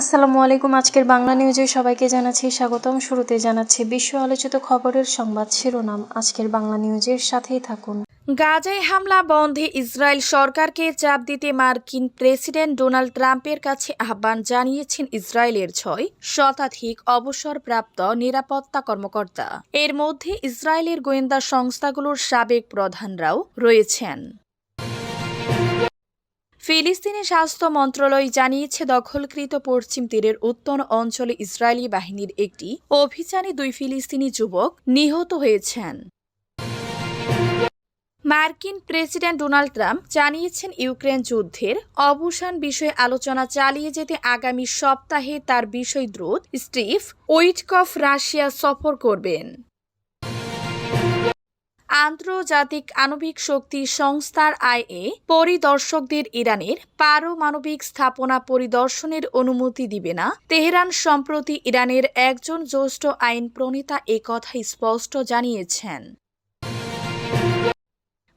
আসসালামু আলাইকুম, আজকের বাংলা নিউজে সবাইকে জানাচ্ছি স্বাগতম। শুরুতে জানাচ্ছি বিশ্ব আলোচিত খবরের সংবাদ শিরোনাম। আজকের বাংলা নিউজের সাথেই থাকুন। গাজায় হামলা বন্ধে ইসরায়েল সরকারকে চাপ দিতে মার্কিন প্রেসিডেন্ট ডোনাল্ড ট্রাম্পের কাছে আহ্বান জানিয়েছেন ইসরায়েলের ছয় শতাধিক অবসরপ্রাপ্ত নিরাপত্তা কর্মকর্তা। এর মধ্যে ইসরায়েলের গোয়েন্দা সংস্থাগুলোর সাবেক প্রধানরাও রয়েছেন। ফিলিস্তিনি স্বাস্থ্য মন্ত্রণালয় জানিয়েছে, দখলকৃত পশ্চিম তীরের উত্তর অঞ্চলে ইসরায়েলি বাহিনীর একটি অভিযানে দুই ফিলিস্তিনি যুবক নিহত হয়েছেন। মার্কিন প্রেসিডেন্ট ডোনাল্ড ট্রাম্প জানিয়েছেন, ইউক্রেন যুদ্ধের অবসান বিষয়ে আলোচনা চালিয়ে যেতে আগামী সপ্তাহে তার বিষয় দ্রুত স্টিভ উইটকফ রাশিয়া সফর করবেন। আন্তর্জাতিক আণবিক শক্তি সংস্থার আইএ পরিদর্শকদের ইরানের পারমাণবিক স্থাপনা পরিদর্শনের অনুমতি দিবে না। তেহরান সম্প্রতি ইরানের একজন জ্যেষ্ঠ আইন প্রণেতা একথা স্পষ্ট জানিয়েছেন।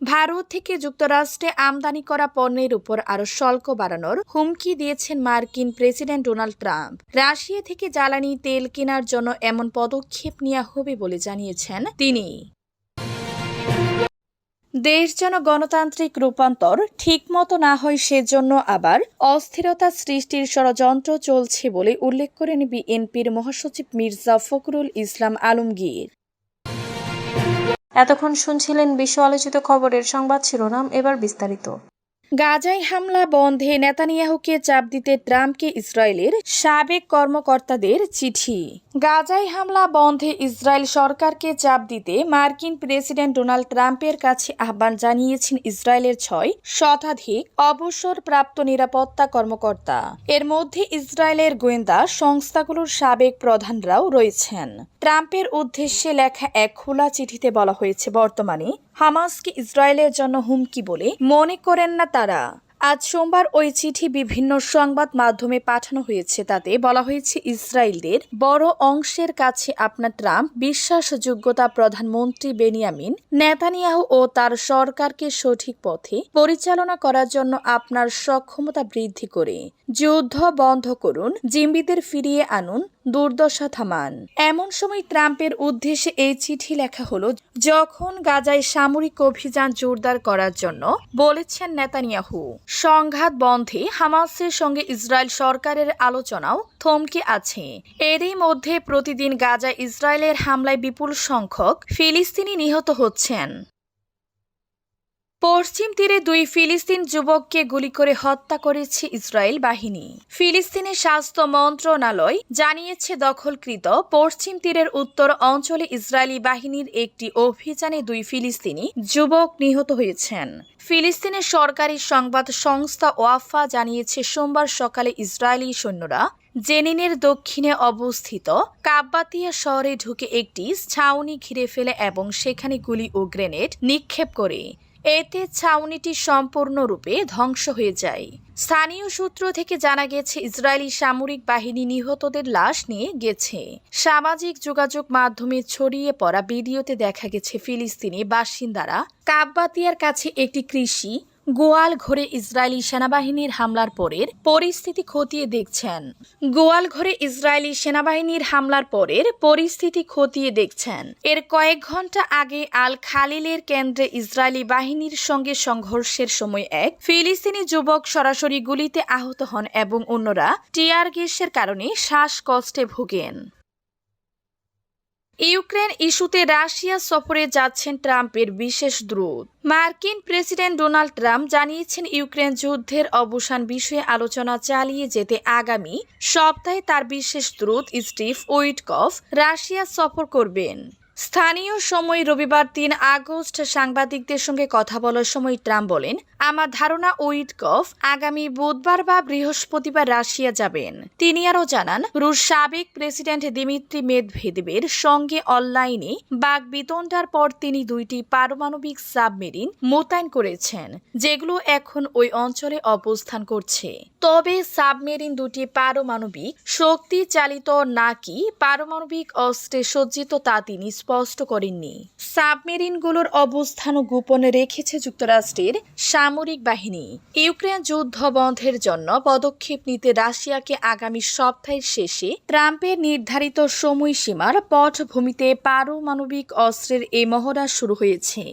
ভারত থেকে যুক্তরাষ্ট্রে আমদানি করা পণ্যের উপর আরও শুল্ক বাড়ানোর হুমকি দিয়েছেন মার্কিন প্রেসিডেন্ট ডোনাল্ড ট্রাম্প। রাশিয়া থেকে জ্বালানি তেল কেনার জন্য এমন পদক্ষেপ নেওয়া হবে বলে জানিয়েছেন তিনি। দেশ যেন গণতান্ত্রিক রূপান্তর ঠিকমতো না হয় সেজন্য আবার অস্থিরতা সৃষ্টির ষড়যন্ত্র চলছে বলে উল্লেখ করেন বিএনপির মহাসচিব মির্জা ফখরুল ইসলাম আলমগীর। এতক্ষণ শুনছিলেন বিশ্ব আলোচিত খবরের সংবাদ শিরোনাম, এবার বিস্তারিত। গাজায় হামলা বন্ধে নেতানিয়াহুকে চাপ দিতে ট্রাম্পকে ইসরায়েলের সাবেক কর্মকর্তাদের চিঠি। গাজায় হামলা বন্ধে ইসরায়েল সরকারকে চাপ দিতে মার্কিন প্রেসিডেন্ট ডোনাল্ড ট্রাম্পের কাছে আহ্বান জানিয়েছেন ইসরায়েলের ছয় শতাধিক অবসরপ্রাপ্ত নিরাপত্তা কর্মকর্তা। এর মধ্যে ইসরায়েলের গোয়েন্দা সংস্থাগুলোর সাবেক প্রধানরাও রয়েছেন। ট্রাম্পের উদ্দেশ্যে লেখা এক খোলা চিঠিতে বলা হয়েছে, বর্তমানে হামাসকে ইসরায়েলের জন্য হুমকি বলে মনে করেন না তারা। আজ সোমবার ওই চিঠি বিভিন্ন সংবাদ মাধ্যমে পাঠানো হয়েছে। তাতে বলা হয়েছে, ইসরায়েলদের বড় অংশের কাছে আপনার ট্রাম্প বিশ্বাসযোগ্যতা প্রধানমন্ত্রী বেনিয়ামিন নেতানিয়াহু ও তার সরকারকে সঠিক পথে পরিচালনা করার জন্য আপনার সক্ষমতা বৃদ্ধি করে। যুদ্ধ বন্ধ করুন, জিম্বিদের ফিরিয়ে আনুন দুর্দশা থামান। এমন সময় ট্রাম্পের উদ্দেশ্যে এই চিঠি লেখা হলো, যখন গাজায় সামরিক অভিযান জোরদার করার জন্য, বলেছেন নেতানিয়াহু। সংঘাত বন্ধে হামাসের সঙ্গে ইসরায়েল সরকারের আলোচনাও থমকে আছে। এরই মধ্যে প্রতিদিন গাজায় ইসরায়েলের হামলায় বিপুল সংখ্যক ফিলিস্তিনি নিহত হচ্ছেন। পশ্চিম তীরে দুই ফিলিস্তিন যুবককে গুলি করে হত্যা করেছে ইসরায়েল বাহিনী। ফিলিস্তিনের স্বাস্থ্য মন্ত্রণালয় জানিয়েছে, দখলকৃত পশ্চিম তীরের উত্তর অঞ্চলে ইসরায়েলি বাহিনীর একটি অভিযানে দুই ফিলিস্তিনি যুবক নিহত হয়েছেন। ফিলিস্তিনের সরকারি সংবাদ সংস্থা ওয়াফা জানিয়েছে, সোমবার সকালে ইসরায়েলি সৈন্যরা জেনিনের দক্ষিণে অবস্থিত কাব্বাতিয়া শহরে ঢুকে একটি ছাউনি ঘিরে ফেলে এবং সেখানে গুলি ও গ্রেনেড নিক্ষেপ করে। এতে ছাউনিটি সম্পূর্ণরূপে ধ্বংস হয়ে যায়। স্থানীয় সূত্র থেকে জানা গেছে, ইসরায়েলি সামরিক বাহিনী নিহতদের লাশ নিয়ে গেছে। সামাজিক যোগাযোগ মাধ্যমে ছড়িয়ে পড়া ভিডিওতে দেখা গেছে, ফিলিস্তিনি বাসিন্দারা কাব্বাতিয়ার কাছে একটি কৃষি গোয়াল ঘরে ইসরায়েলি সেনাবাহিনীর হামলার পরের পরিস্থিতি খতিয়ে দেখছেন। গোয়াল ঘরে ইসরায়েলি সেনাবাহিনীর হামলার পরের পরিস্থিতি খতিয়ে দেখছেন। এর কয়েক ঘণ্টা আগে আল খালিলের কেন্দ্রে ইসরায়েলি বাহিনীর সঙ্গে সংঘর্ষের সময় এক ফিলিস্তিনি যুবক সরাসরি গুলিতে আহত হন এবং অন্যরা টিয়ার গ্যাসের কারণে শ্বাসকষ্টে ভোগেন। ইউক্রেন ইস্যুতে রাশিয়া সফরে যাচ্ছেন ট্রাম্পের বিশেষ দ্রুত মার্কিন প্রেসিডেন্ট ডোনাল্ড ট্রাম্প জানিয়েছেন, ইউক্রেন যুদ্ধের অবসান বিষয়ে আলোচনা চালিয়ে যেতে আগামী সপ্তাহে তার বিশেষ দ্রুত স্টিভ উইটকফ রাশিয়া সফর করবেন। স্থানীয় সময় রবিবার তিন আগস্ট সাংবাদিকদের সঙ্গে কথা বলার সময় ট্রাম্প বলেন, আমার ধারণা উইটকফ আগামী বুধবার বা বৃহস্পতিবার রাশিয়া যাবেন। তিনি আরও জানান, রুশ সাবেক প্রেসিডেন্ট দিমিত্রি মেদভেদেবের সঙ্গে অনলাইনে বাক বিতণ্ডার পর তিনি দুইটি পারমাণবিক সাবমেরিন মোতায়েন করেছেন, যেগুলো এখন ওই অঞ্চলে অবস্থান করছে। তবে সাবমেরিন দুটি পারমাণবিক শক্তি চালিত নাকি পারমাণবিক অস্ত্রে সজ্জিত তা তিনি স্পষ্ট করেননি। সাবমেরিনগুলোর অবস্থানও গোপনে রেখেছে যুক্তরাষ্ট্রের সামরিক বাহিনী। ইউক্রেন যুদ্ধ বন্ধের জন্য পদক্ষেপ নিতে রাশিয়াকে আগামী সপ্তাহের শেষে ট্রাম্পের নির্ধারিত সময়সীমার পটভূমিতে পারমাণবিক অস্ত্রের এই মহড়া শুরু হয়েছে।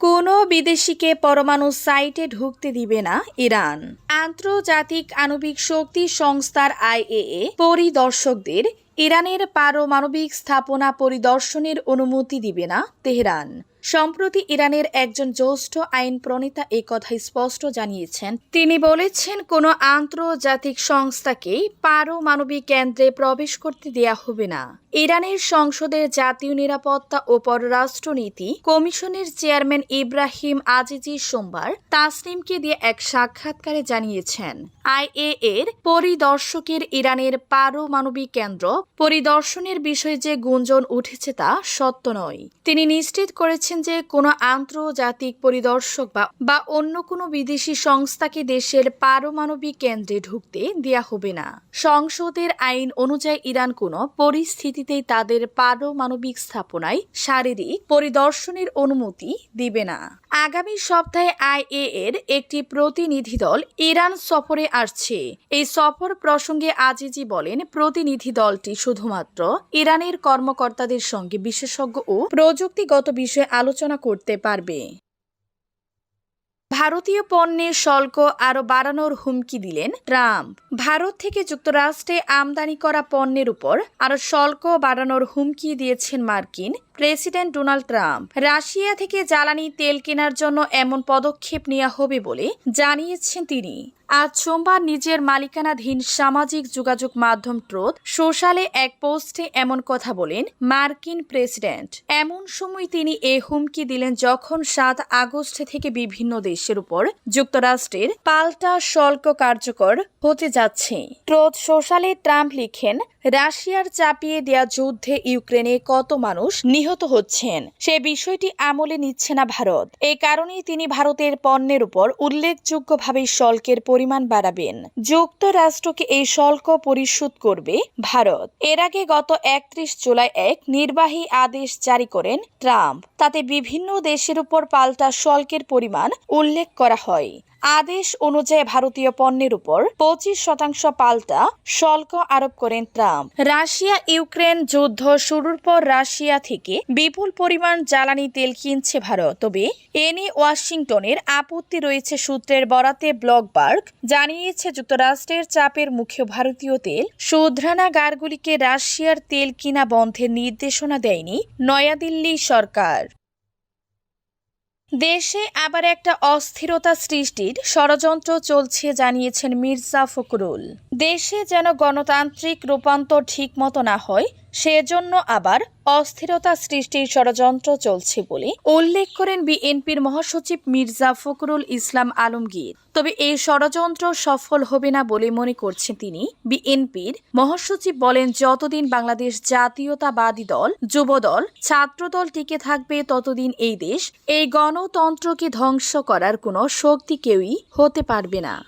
কোনো বিদেশিকে পরমাণু সাইটে ঢুকতে দিবে না ইরান। আন্তর্জাতিক আণবিক শক্তি সংস্থার আইএএ পরিদর্শকদের ইরানের পারমাণবিক স্থাপনা পরিদর্শনের অনুমতি দিবে না তেহরান। সম্প্রতি ইরানের একজন জ্যেষ্ঠ আইন প্রণেতা এ কথা স্পষ্ট জানিয়েছেন। তিনি বলেছেন, কোনো আন্তর্জাতিক সংস্থাকে পারমাণবিক কেন্দ্রে প্রবেশ করতে দেয়া হবে না। ইরানের সংসদের জাতীয় নিরাপত্তা ও পররাষ্ট্রনীতি কমিশনের চেয়ারম্যান ইব্রাহিম আজিজি সোমবার তাসনিমকে দিয়ে এক সাক্ষাৎকারে জানিয়েছেন। আইএ এর পরিদর্শকের ইরানের পারমাণবিক কেন্দ্র পরিদর্শনের বিষয়ে যে গুঞ্জন উঠেছে তা সত্য নয়। তিনি নিশ্চিত করেছেন যে কোনো আন্তর্জাতিক পরিদর্শক বা বা অন্য কোনো বিদেশি সংস্থাকে দেশের পারমাণবিক কেন্দ্রে ঢুকতে দেয়া হবে না। সংসদের আইন অনুযায়ী ইরান কোনো পরিস্থিতিতেই তাদের পারমাণবিক স্থাপনায় শারীরিক পরিদর্শনের অনুমতি দিবে না। আগামী সপ্তাহে আইএ এর একটি প্রতিনিধি দল ইরান সফরে আসছে। এই সফর প্রসঙ্গে আজিজি বলেন, প্রতিনিধি দলটি শুধুমাত্র ইরানের কর্মকর্তাদের সঙ্গে বিশেষজ্ঞ ও প্রযুক্তিগত বিষয়ে আলোচনা করতে পারবে। ভারতীয় পণ্যের শুল্ক আরও বাড়ানোর হুমকি দিলেন ট্রাম্প। ভারত থেকে যুক্তরাষ্ট্রে আমদানি করা পণ্যের উপর আরও শুল্ক বাড়ানোর হুমকি দিয়েছেন মার্কিন প্রেসিডেন্ট ডোনাল্ড ট্রাম্প, রাশিয়া থেকে জ্বালানি তেল কেনার জন্য এমন পদক্ষেপ নেওয়া হবে বলে জানিয়েছেন তিনি। আজ সোমবার নিজের মালিকানাধীন সামাজিক যোগাযোগ মাধ্যম ট্রোথ সোশ্যালে এক পোস্টে এমন কথা বলেন মার্কিন প্রেসিডেন্ট। এমন সময় তিনি এ হুমকি দিলেন যখন সাত আগস্ট থেকে বিভিন্ন দেশের উপর যুক্তরাষ্ট্রের পাল্টা শুল্ক কার্যকর হতে যাচ্ছে। ট্রোথ সোশ্যালে ট্রাম্প লিখেন, রাশিয়ার চাপিয়ে দেয়া যুদ্ধে ইউক্রেনে কত মানুষ নিহত হচ্ছেন। সে বিষয়টি আমলে নিচ্ছে না ভারত। এই কারণেই তিনি ভারতের পণ্যের উপর উল্লেখযোগ্যভাবে শুল্কের পরিমাণ বাড়াবেন। যুক্তরাষ্ট্রকে এই শুল্ক পরিশোধ করবে ভারত। এর আগে গত একত্রিশ জুলাই এক নির্বাহী আদেশ জারি করেন ট্রাম্প। তাতে বিভিন্ন দেশের উপর পাল্টা শুল্কের পরিমাণ উল্লেখ করা হয়। আদেশ অনুযায়ী ভারতীয় পণ্যের উপর পঁচিশ শতাংশ পাল্টা শুল্ক আরোপ করেন ট্রাম্প। রাশিয়া ইউক্রেন যুদ্ধ শুরুর পর রাশিয়া থেকে বিপুল পরিমাণ জ্বালানি তেল কিনছে ভারত। তবে এ নিয়ে ওয়াশিংটনের আপত্তি রয়েছে সূত্রের বরাতে ব্লকবার্গ জানিয়েছে, যুক্তরাষ্ট্রের চাপের মুখে ভারতীয় তেল শোধনাগারগুলিকে রাশিয়ার তেল কিনা বন্ধের নির্দেশনা দেয়নি নয়াদিল্লি সরকার। দেশে আবার একটা অস্থিরতা সৃষ্টির ষড়যন্ত্র চলছে, জানিয়েছেন মির্জা ফখরুল। দেশে যেন গণতান্ত্রিক রূপান্তর ঠিক মতো না হয়, সেজন্য আবার অস্থিরতা সৃষ্টির ষড়যন্ত্র চলছে বলে উল্লেখ করেন বিএনপির মহাসচিব মির্জা ফখরুল ইসলাম আলমগীর। তবে এই ষড়যন্ত্র সফল হবে না বলে মনে করছেন তিনি। বিএনপির মহাসচিব বলেন, যতদিন বাংলাদেশ জাতীয়তাবাদী দল, যুবদল, ছাত্রদল টিকে থাকবে, ততদিন এই দেশ এই গণতন্ত্রকে ধ্বংস করার কোনো শক্তি কেউই হতে পারবে না।